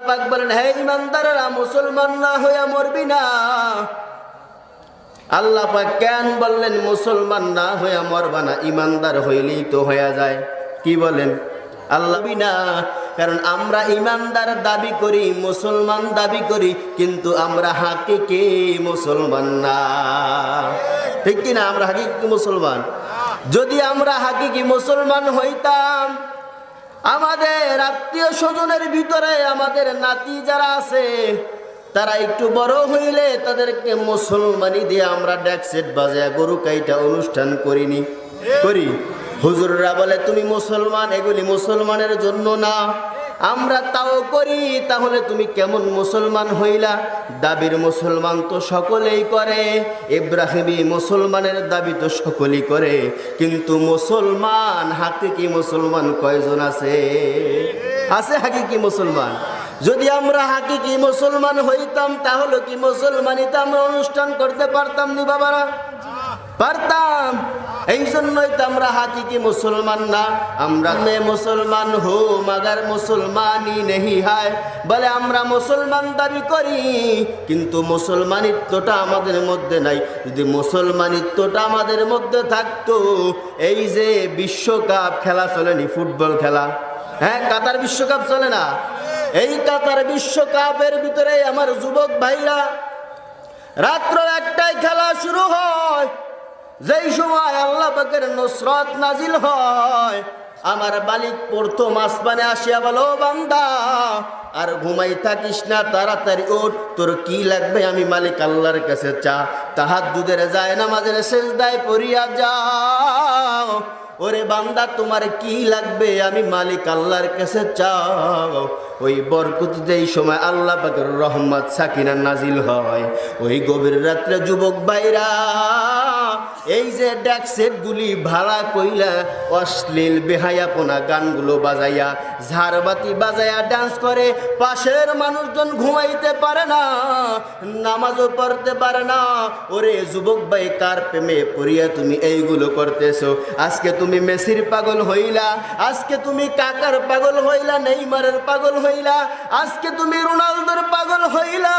বলেন, হে ইমানদারেরা, মুসলমান না হইয়া মরবি না। আল্লাহ পাক কেন বললেন, মুসলমান না হইয়া মরবা না, ইমানদার হইলেই তো হইয়া যায়। কি বলেন? আল্লাহ না, কারণ আমরা ইমানদার দাবি করি, মুসলমান দাবি করি, কিন্তু আমরা হাকিকে মুসলমান না। ঠিক কিনা? আমরা হাকিকি মুসলমান? যদি আমরা হাকিকি মুসলমান হইতাম আমাদের আত্মীয় স্বজনের ভিতরে আমাদের নাতি যারা আছে, তারা একটু বড় হইলে তাদেরকে মুসলমানি দিয়ে আমরা ড্যাকসেট বাজায় গরু কাইটা অনুষ্ঠান করিনি। করি। হুজুররা বলে, তুমি মুসলমান, এগুলি মুসলমানের জন্য না। আমরা তাও করি, তাহলে তুমি কেমন মুসলমান হইলা? দাবির মুসলমান তো সকলেই করে, ইব্রাহিমী মুসলমানের দাবি তো সকলেই করে। কিন্তু মুসলমান, হাতে কি মুসলমান কয়জন আছে? আছে হাকি কি মুসলমান? যদি আমরা হাকিকি মুসলমান হইতাম, তাহলে কি মুসলমানিতে আমরা অনুষ্ঠান করতে পারতাম নি বাবারা? পারতাম। এই জন্যই তো আমরা হাকিকি মুসলমান না? আমরা মে মুসলমান হো, মাগার মুসলমানই নেহি হায়। বলে, আমরা মুসলমান দাবি করি, কিন্তু মুসলমানিত্বটা আমাদের মধ্যে নাই। যদি মুসলমানিত্বটা আমাদের মধ্যে থাকতো, এই যে বিশ্বকাপ খেলা চলেনি, ফুটবল খেলা। হ্যাঁ কাতার বিশ্বকাপ চলে না? এই কাতার বিশ্বকাপের ভিতরে আমার যুবক ভাইরা রাত্র একটাই খেলা শুরু হয়। যেই সময় আল্লাহ পাকের নুসরত নাজিল হয়, আমার বালিক প্রথম আসমানে আসিয়া বলো, বান্দা, আর ঘুমাই থাকিস না, তাড়াতাড়ি ওঠ তোর কি লাগবে? আমি মালিক আল্লাহর কাছে চা। তাহার দুধের যায় না মাঝে শেষ দায় পড়িয়া যাও। ওরে বান্দা, তোমার কি লাগবে? আমি মালিক আল্লাহর কাছে চাও। ওই বরকত যেই সময় আল্লাহ পাকের রহমত সাকিনা নাজিল হয়, ওই গভীর রাত্রে যুবক ভাইরা এই যে ড্যাক সেটগুলি ভাড়া কইলা অশ্লীল বেহায়াপনা গানগুলো বাজাইয়া, ঝাড়বাতি বাজাইয়া ডান্স করে, পাশের মানুষজন ঘুমাইতে পারে না, নামাজও পড়তে পারে না। ওরে যুবক ভাই, কার প্রেমে পড়িয়া তুমি এইগুলো করতেছো? আজকে তুমি মেসির পাগল হইলা, আজকে তুমি কাকার পাগল হইলা, নেইমারের পাগল হইলা, আজকে তুমি রোনালদোর পাগল হইলা,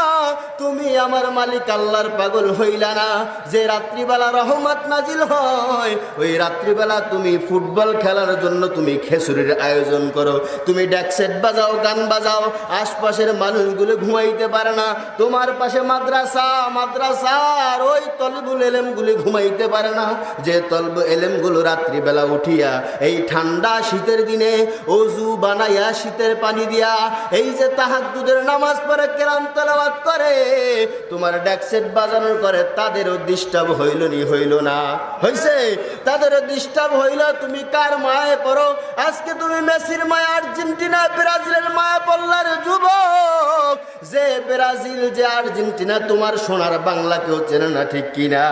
তুমি আমার মালিক আল্লাহর পাগল হইলা না। যে রাত্রিবেলা রহমত নাজিল হয়। ওই রাত্রিবেলা তুমি ফুটবল খেলার জন্য তুমি খেসুরির আয়োজন করো। তুমি ড্যাকসেট বাজাও, গান বাজাও, আশপাশের মানুষগুলো ঘুমাইতে পারে না। তোমার পাশে মাদ্রাসা মাদ্রাসা আর ওই তলবুল এলেমগুলি ঘুমাইতে পারে না। যে তলব এলেমগুলো রাত্রিবেলা উঠিয়া, এই ঠান্ডা শীতের দিনে অজু বানাইয়া শীতের পানি দিয়া, এই যে তাহার দুধের নামাজ পড়ে, কেরাম তেলাওয়াত করে, তোমার ড্যাকসেট বাজানোর করে, তাদেরও ডিস্টার্ব হইল নি। হইল না। হইছে তাদেরও ডিস্টার্ব হইল, তুমি কার মায়ে পড়ো? আজকে তুমি মেসির মায়া আর্জেন্টিনা, ব্রাজিলের মায়া পল্লার যুবক। যে ব্রাজিল, যে আর্জেন্টিনা, তোমার সোনার বাংলা কেউ চেনে না ঠিক কিনা?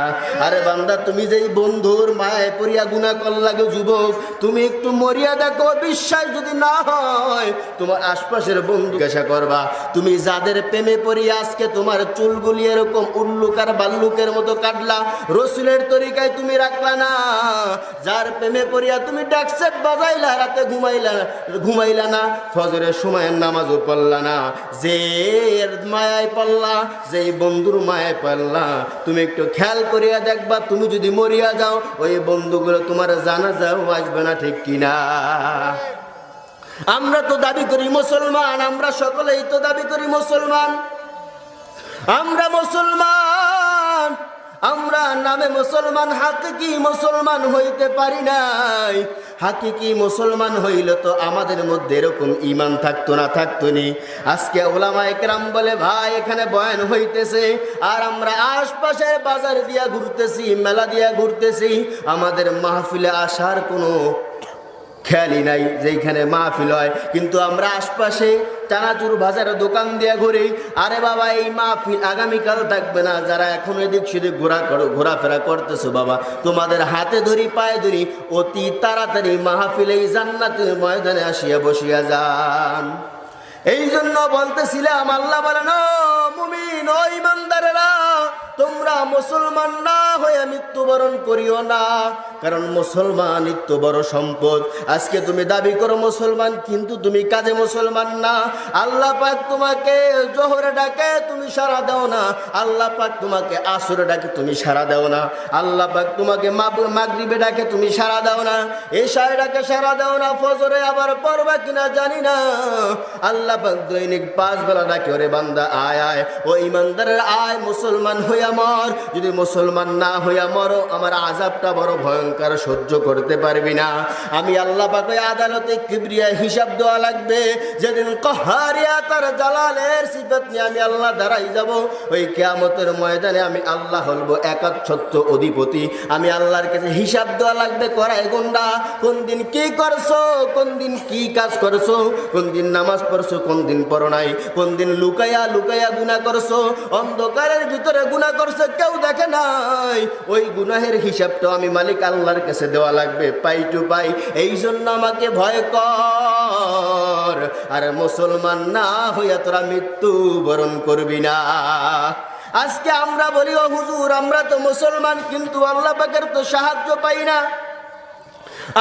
আরে বান্দা, তুমি যেই বন্ধুর মায়ে পড়িয়া গুণা কর লাগে যুবক, তুমি একটু মরিয়া দেখো, বিশ্বাস যদি না হয়, তোমার আশপাশের বন্ধু জিজ্ঞাসা করবা, তুমি যাদের প্রেমে পড়িয়া আজকে তোমার চুলগুলি এরকম উল্লুক আর বাল্লুকের মতো কাটলা, রসুলের তরিকায় তুমি রাখলা না। যার প্রেমে পড়িয়া তুমি ড্যাকসেট বাজাইলা, রাতে ঘুমাইলা ঘুমাইলা না। ফজরের সময়ের নামাজও পড়লা না। যে মায়ায় পড়লা যে বন্ধুর মায়ায় পড়লা। তুমি একটু খেয়াল করিয়া দেখবা, তুমি যদি মরিয়া যাও, ওই বন্ধুগুলো তোমার জানা যাও আসবে না, ঠিক কিনা? আমরা তো দাবি করি মুসলমান, আমরা সকলেই তো দাবি করি মুসলমান। আমরা মুসলমান। আমরা নামে মুসলমান হাকিকি মুসলমান হইতে পারি নাই? হাকি কি মুসলমান হইল তো আমাদের মধ্যে এরকম ইমান থাকতো না, থাকতো নি। আজকে ওলামা একরাম বলে, ভাই, এখানে বয়ান হইতেছে। আর আমরা আশপাশের বাজার দিয়া ঘুরতেছি, মেলা দিয়া ঘুরতেছি। আমাদের মাহফিলে আসার কোনো খেয়ালই নাই, যেইখানে মাহফিল হয়। কিন্তু আমরা আশপাশে চানাচুর বাজারে দোকান দিয়ে ঘুরি। আরে বাবা, এই মাহফিল আগামীকাল থাকবে না। যারা এখন এদিক সেদিক ঘোরা করো ঘোরাফেরা করতেছো বাবা, তোমাদের হাতে ধরি, পায়ে ধরি, অতি তাড়াতাড়ি মাহফিল এই জান্নাতের ময়দানে আসিয়া বসিয়া যান। এই জন্য বলতেছিলাম আল্লাহ বলেন, "ও মুমিন তোমরা মুসলমান না হয়ে মৃত্যুবরণ করিও না। কারণ মুসলমান তো বড় সম্পদ। আজকে তুমি দাবি করো মুসলমান, কিন্তু তুমি কাজে মুসলমান না। আল্লাহ পাক তোমাকে জোহরে ডাকে, তুমি সারা দাও না। আল্লাহ পাক তোমাকে আসরে ডাকে, তুমি সারা দাও না। আল্লাহ পাক তোমাকে মাগরিবে ডাকে, তুমি সারা দাও না। এশায় ডাকে সারা দাও না। ফজরে আবার পড়বা কিনা জানি না। আল্লাহ পাক দৈনিক পাঁচ বেলা ডাকে, ওরে বান্দা, আয় আয়। ও ইমানদারের, আয় মুসলমান হইয়া মর। যদি মুসলমান না হইয়া মরো, আমার আজাবটা বড় ভয়ঙ্কর। সহ্য করতে পারবি না। আমি আল্লাহ পাকে আদালতে কিবরিয়া হিসাব দেওয়া লাগবে। যেদিন কহারিয়া তার জালালের সিফত নিয়ে আমি আল্লাহ দাঁড়াই যাব, ওই কেয়ামতের ময়দানে আমি আল্লাহ হলবো একাচ্ছত্র অধিপতি। আমি আল্লাহর কাছে হিসাব দেওয়া লাগবে করাই গুন্ডা। কোন দিন কি করছ, কোন দিন কি কাজ করছ, কোন দিন নামাজ পড়ছো, কোন দিন পড়ো নাই। কোন দিন লুকাইয়া লুকাইয়া গুণা করছ, অন্ধকারের ভিতরে গুণা করছ, কেউ দেখে নাই। ওই গুনাহের হিসাবটা আমি মালিক আল্লাহর কাছে দেওয়া লাগবে, পাই টু পাই। এই জন্য আমাকে ভয় কর। আর মুসলমান না হইয়া তোরা মৃত্যু বরণ করবি না। আজকে আমরা বলি, ও হুজুর, আমরা তো মুসলমান, কিন্তু আল্লাহ পাকের তো সাহায্য পাই না।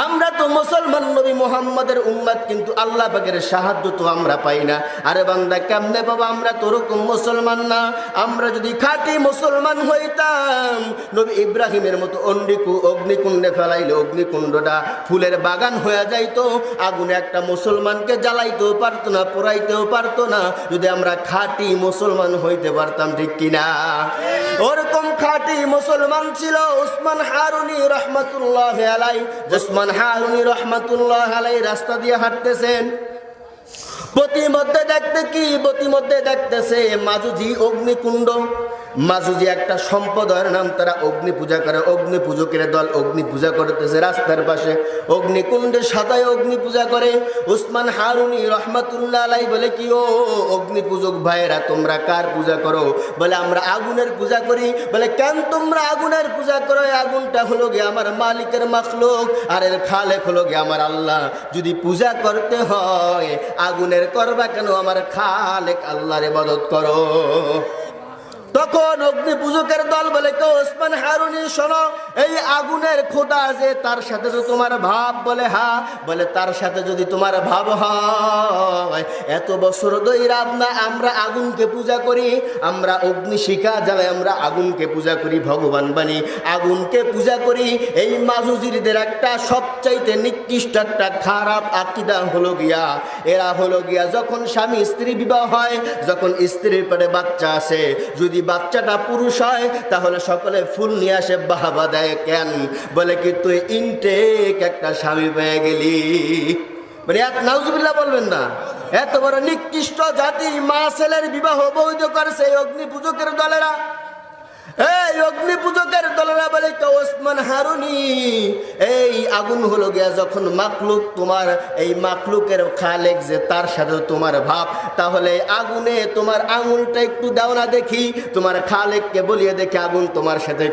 আমরা তো মুসলমান নবী মোহাম্মদের উম্মাদ কিন্তু আল্লাহ পাকের সাহায্য তো আমরা পাই না। আরে বান্দা, কেমনে বাবা, আমরা তো ওরকম মুসলমান না। আমরা যদি খাঁটি মুসলমান হইতাম, নবী ইব্রাহিমের মতো অন্ডিকু, অগ্নিকুণ্ডে ফেলাইলে, অগ্নিকুণ্ডটা ফুলের বাগান হয়ে যাইতো, আগুনে একটা মুসলমানকে জ্বালাইতেও পারতো না, পোড়াইতেও পারতো না। যদি আমরা খাঁটি মুসলমান হইতে পারতাম, ঠিক কিনা ওরকম খাঁটি মুসলমান ছিল উসমান হারুনি রহমতুল্লাহ আলাই উসমান হারুনি রহমাতুল্লাহ আলাই রাস্তা দিয়ে হাঁটতেছেন। প্রতিমধ্যে দেখতে কি? প্রতিমধ্যে দেখতেছে মাজুজি অগ্নিকুণ্ড। মাজুজি একটা সম্প্রদায়ের নাম তারা অগ্নি পূজা করে, অগ্নি পূজকের দল অগ্নি পূজা করতেছে রাস্তার পাশে, অগ্নিকুণ্ডে সাদায় অগ্নি পূজা করে, উসমান হারুনি রহমাতুল্লাহ আলাই বলে কি, ও অগ্নি পূজক ভাইয়েরা, তোমরা কার পূজা করো? বলে, আমরা আগুনের পূজা করি। বলে, কেন তোমরা আগুনের পূজা করো? আগুনটা হলো গিয়ে আমার মালিকের মাখলুক, আর এর খালেক হলো গিয়ে আমার আল্লাহ। যদি পূজা করতে হয়, আগুনের করবা কেন? আমার খালেক আল্লাহর ইবাদত করো। তখন অগ্নি পূজকের দল বলে কেউ ওসমান হারুনি শোনো, এই আগুনের খোদা যে তার সাথে তো তোমার ভাব বলে, হা, বলে তার সাথে যদি তোমার ভাব হয়, এত বছর দৈরাব না আমরা আগুনকে পূজা করি, আমরা অগ্নি শিখা জ্বালাই আমরা আগুনকে পূজা করি, ভগবান বানি আগুনকে পূজা করি। এই মাজুজিরদের একটা সবচাইতে নিকৃষ্ট একটা খারাপ আকিদা হলো গিয়া, এরা হলো গিয়া যখন স্বামী স্ত্রী বিবাহ হয়, যখন স্ত্রীর পরে বাচ্চা আসে, যদি বাচ্চাটা পুরুষ হয়, তাহলে সকলে ফুল নিয়ে আসে, বাহাবা দেয়, কেন? বলে কি, তুই ইনটেক একটা স্বামী পেয়ে গেলি। মানে এক নাউজুবিল্লাহ বলবেন না। এত বড় নিকৃষ্ট জাতি, মা ছেলের বিবাহ বৈধ করেছে অগ্নি পূজকের দলেরা। এই অগ্নি পূজকের ওসমান হারুনি। এই আগুন হলো গিয়া যখন মাকলুক তোমার, এই মাকলুকের খালেক যে তার সাথে তোমার ভাব, তাহলে আগুনে তোমার আঙুলটা একটু দাও না দেখি, তোমার খালেককে বলিয়ে দেখে আগুন তোমার সাথে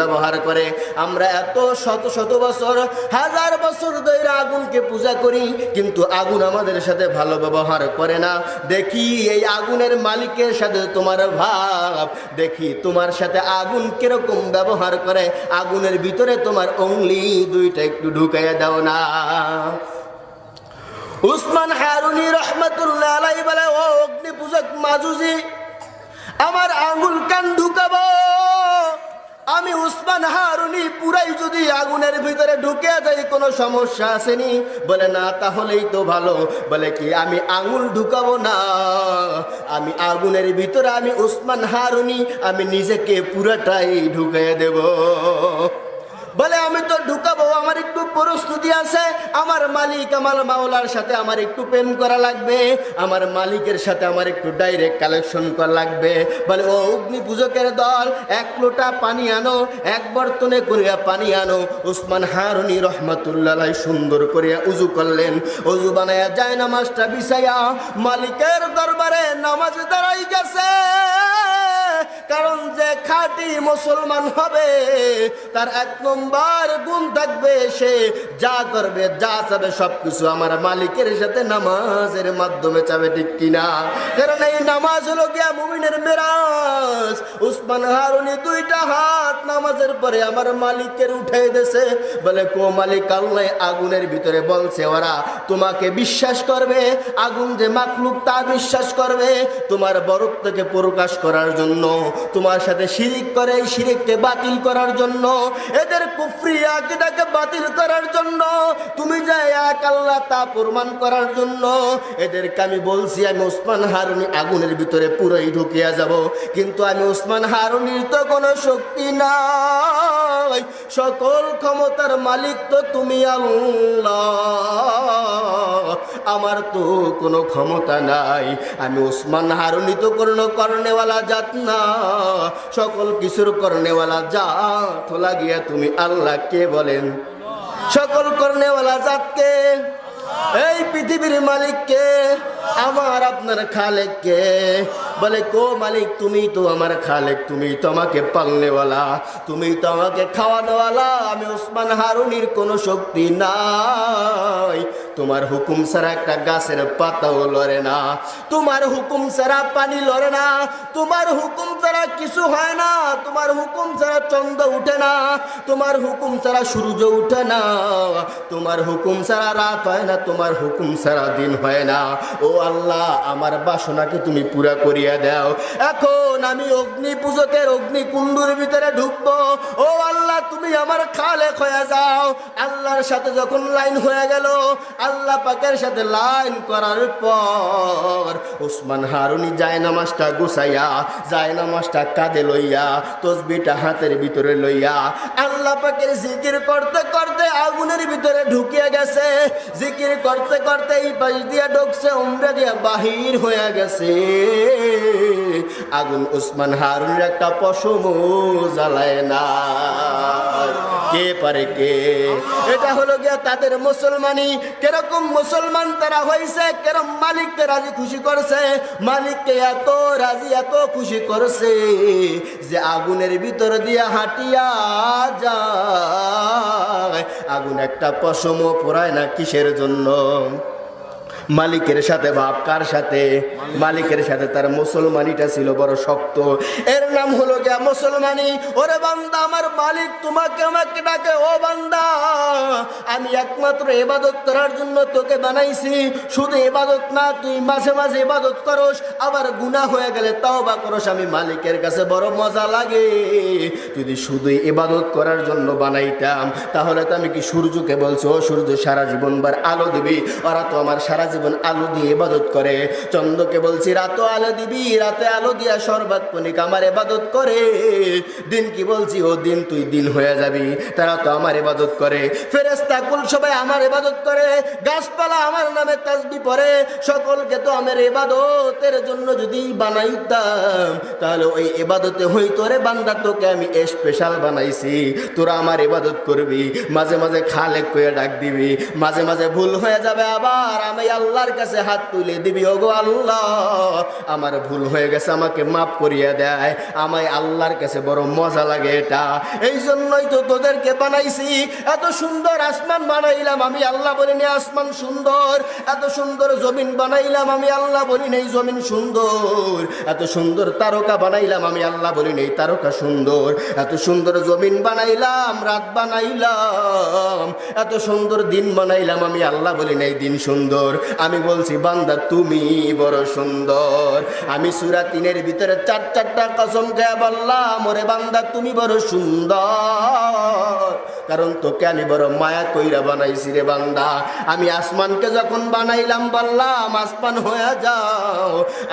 ব্যবহার করে। আমরা এত শত শত বছর, হাজার বছর ধরে আগুনকে পূজা করি, কিন্তু আগুন আমাদের সাথে ভালো ব্যবহার করে না। দেখি এই আগুনের মালিকের সাথে তোমার ভাব, দেখি তোমার সাথে আগুন কীরকম ব্যবহার করে? আগুনের ভিতরে তোমার অংলি দুইটা একটু ঢুকাইয়া দাও না। উসমান হারুনি রহমতুল্লাহ আলাই বলে, ও অগ্নি পূজক মাজুজি, আমার আঙ্গুল কান ঢুকাবো। আমি উসমান হারুনি পুরাই যদি আগুনের ভিতরে ঢুকে যাই, কোনো সমস্যা আসেনি। বলে, না, তাহলেই তো ভালো। বলে কি, আমি আঙুল ঢুকাবো না। আমি আগুনের ভিতরে আমি উসমান হারুনি আমি নিজেকে পুরাটাই ঢুকিয়ে দেব। বলে, আমি তো ঢুকাবো, আমার একটু প্রস্তুতি আছে। আমার মালিক আমার মাওলার সাথে আমার একটু প্রেম করা লাগবে। আমার মালিকের সাথে আমার একটু ডাইরেক্ট কালেকশন করা লাগবে। বলে, ও অগ্নি পূজকের দল, এক লোটা পানি আনো, এক বর্তনে করিয়া পানি আনো। উসমান হারুনি রহমতুল্লাহ সুন্দর করিয়া উজু করলেন। উজু বানায়া যায় নামাজটা বিছাইয়া মালিকের দরবারে নামাজ দাঁড়াই গেছে। কারণ যে খাঁটি মুসলমান হবে তার এক নম্বর গুণ থাকবে সে যা করবে, যা চাবে সবকিছু আমার মালিকের সাথে নামাজের মাধ্যমে চাবে, ঠিক কিনা? কারণ এই নামাজ হলো গিয়া মুমিনের মেরাজ। উসমান হারুনি দুইটা হাত নামাজের পরে আমার মালিকের উঠে দেছে বলে, কো মালিক, আল্লাহ আগুনের ভিতরে বলছে, ওরা তোমাকে বিশ্বাস করবে, আগুন যে মাকলুক তা বিশ্বাস করবে। তোমার বরত্বকে প্রকাশ করার জন্য, তোমার সাথে শিরিক করে এই শিরিককে বাতিল করার জন্য, এদের কুফরি আকিদাকে বাতিল করার জন্য তুমি যে এক আল্লাহ তা প্রমাণ করার জন্য, এদেরকে আমি বলছি, আমি ওসমান হারুনি আগুনের ভিতরে পুরোই ঢুকিয়া যাব। কিন্তু আমি ওসমান হারুনির তো কোনো শক্তি নাই। সকল ক্ষমতার মালিক তো তুমি আল্লাহ। আমার তো কোনো ক্ষমতা নাই। আমি ওসমান হারুনি তো কোনো কর্ণেওয়ালা জাত না। সকল কিছুর কর্ণেওয়ালা জাত লাগিয়া তুমি আল্লাহ কে বলেন। সকল করনেওয়ালা জাতকে এই পৃথিবীর মালিককে আমার আপনার খালেককে বলে, কো মালিক, তুমি তো আমার খালেক, তুমি তো আমাকে পালনেওয়ালা, তুমি তো আমাকে খাওয়ানোওয়ালা, আমি ওসমান হারুনির কোনো শক্তি নাই। তোমার হুকুম ছাড়া একটা গাছের পাতাও লড়ে না, তোমার হুকুম ছাড়া পানি লড়ে না, তোমার হুকুম ছাড়া কিছু হয় না, তোমার হুকুম ছাড়া চন্দ্র উঠে না, তোমার হুকুম ছাড়া সূর্য উঠে না, তোমার হুকুম ছাড়া রাত হয় না, তোমার হুকুম ছাড়া দিন হয় না। ও আল্লাহ, আমার বাসনাকে তুমি পুরা করিয়া দাও। এখন আমি অগ্নি পূজকের অগ্নি কুণ্ডুর ভিতরে ঢুকবো। ও আল্লাহ, তুমি আমার খালে হয়ে যাও। আল্লাহর সাথে যখন লাইন হয়ে গেল, আল্লাহ পাকের সাথে লাইন করার পর ওসমান হারুনি যায় নামাজটা গুছাইয়া যায় নামাজটা কাঁধে লইয়া, তসবিটা হাতের ভিতরে লইয়া, আল্লাহ পাকের জিকির করতে করতে আগুনের ভিতরে ঢুকিয়ে গেছে। জিকির করতে করতে এই পাশ দিয়া ঢুকছে, উমরা দিয়ে বাহির হয়ে গেছে। আগুন উসমান হারুনের একটা পশম জ্বালায় না। কে পারে কে? এটা হলো গিয়া তাদের মুসলমানি। কেরকম মুসলমান তারা হয়েছে কেরম মালিককে রাজি খুশি করছে? মালিককে এত রাজি, এত খুশি করছে যে আগুনের ভিতর দিয়ে হাঁটিয়া যায়। আগুন একটা পশমও পড়ায় না কিসের জন্য? মালিকের সাথে ভাব কার সাথে? মালিকের সাথে তার মুসলমানিটা ছিল বড় শক্ত। এর নাম হলো গিয়া মুসলমানি, ওরে বান্দা, আমার মালিক তোমাকে আমাকে ডাকে, ও বান্দা, আমি একমাত্র এবাদত করার জন্য তোকে বানাইছি। শুধু এবাদত না, তুই মাঝে মাঝে এবাদত করস, আবার গুনাহ হয়ে গেলে তাও বা করস, আমি মালিকের কাছে বড় মজা লাগে। যদি শুধু এবাদত করার জন্য বানাইতাম, তাহলে তো আমি কি সূর্যকে বলছো সূর্য, সারা জীবনবার আলো দিবি, ওরা তো আমার সারা জীবন আলো দিয়ে ইবাদত করে। চন্দ্রকে বলছি রাতও আলো দিবি, রাতে আলো দিয়া সর্বাত্মনিক আমার এবাদত করে। দিন কি বলছি, ও দিন, তুই দিন হয়ে যাবি, তারা তো আমার এবাদত করে। ফেরেস্তা কুল সবাই আমার এবাদত করে, গাছপালা আমার নামে তাসবি পরে সকলকে তো আমার এবাদতের জন্য যদি বানাইতাম, তাহলে ওই এবাদতে হইতো রে বান্দা, তোকে আমি স্পেশাল বানাইছি। তোরা আমার ইবাদত করবি, মাঝে মাঝে খালে কয়ে ডাক দিবি, মাঝে মাঝে ভুল হয়ে যাবে আবার আমি আল্লাহর কাছে হাত তুলে দিবি, ওগো আল্লাহ। আমার ভুল হয়ে গেছে, আমাকে মাফ করিয়ে দেয়। আমায় আল্লাহর কাছে বড় মজা লাগে এটা। এই জন্যই তো তোদেরকে বানাইছি। এত সুন্দর আসমান বানাইলাম আমি, আল্লাহ বলিনি আসমান সুন্দর। এত সুন্দর জমিন বানাইলাম আমি, আল্লাহ বলি নেই জমিন সুন্দর। এত সুন্দর তারকা বানাইলাম আমি, আল্লাহ বলি নেই তারকা সুন্দর। এত সুন্দর জমিন বানাইলাম, রাত বানাইলাম। এত সুন্দর দিন বানাইলাম আমি, আল্লাহ বলি নেই দিন সুন্দর। আমি বলছি, বান্দা, তুমি বড় সুন্দর। আমি সুরা তিনের ভিতরে চার চারটা কসম খেয়ে বললাম, ওরে বান্দা, তুমি বড় সুন্দর। কারণ তোকে আমি বড় মায়া কইরা বানাইছি রে বান্দা। আমি আসমানকে যখন বানাইলাম, বললাম, আসমান হয়ে যাও।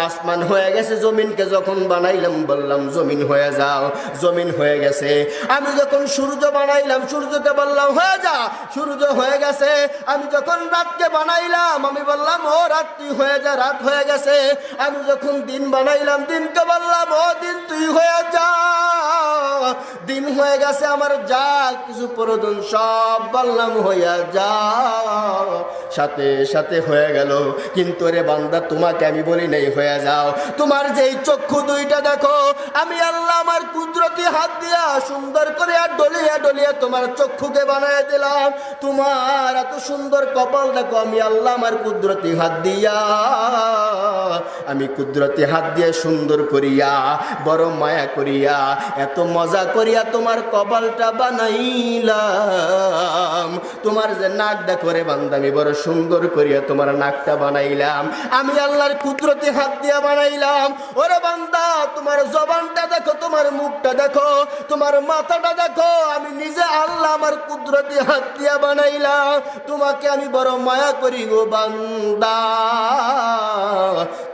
আসমান হয়ে গেছে, জমিনকে যখন বানাইলাম, বললাম, জমিন হয়ে যাও, জমিন হয়ে গেছে। আমি যখন সূর্য বানাইলাম, সূর্যকে বললাম, হয়ে যা, সূর্য হয়ে গেছে। আমি যখন রাতকে বানাইলাম, আমি বললাম, ও রাত্রি হয়ে যা, রাত হয়ে গেছে। আমি যখন দিন বানাইলাম, দিনকে বললাম, ও দিন, তুই হয়ে যা। দিন হয়ে গেছে আমার যা, কিছু প্রয়োজন সব বললাম হইয়া যা। সাথে সাথে হয়ে গেল। কিন্তু রে বান্দা, তোমাকে আমি বলি নাই, হয়ে যাও। তোমার যেই চক্ষু দুইটা দেখো, আমি আল্লাহ আমার কুদরতি হাত দিয়া সুন্দর করে আর ডলিয়া ডলিয়া তোমার চক্ষুকে বানায় দিলাম। তোমার এত সুন্দর কপাল দেখো, আমি আল্লাহ আমার কুদরতি হাত দিয়া। আমি কুদরতি হাত দিয়ে সুন্দর করিয়া, বড় মায়া করিয়া, এত মজা করিয়া তোমার কপালটা বানাইলাম। তোমার যে নাক দেখো রে বান্দা, আমি বড় সুন্দর করিয়া তোমার নাকটা বানাইলাম। আমি আল্লাহর কুদরতি হাত দিয়া বানাইলাম। ওরে বান্দা, তোমার জবানটা দেখো, তোমার মুখটা দেখো, তোমার মাথাটা দেখো। আমি নিজে আল্লাহ আমার কুদরতি হাত দিয়া বানাইলাম। তোমাকে আমি বড় মায়া করি গো বান্দা।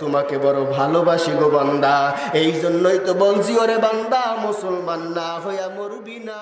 তোমাকে বড় ভালোবাসি গো বান্দা। এই জন্যই তো বলছি, ওরে বান্দা, মুসলমান না হইয়া মরবি না।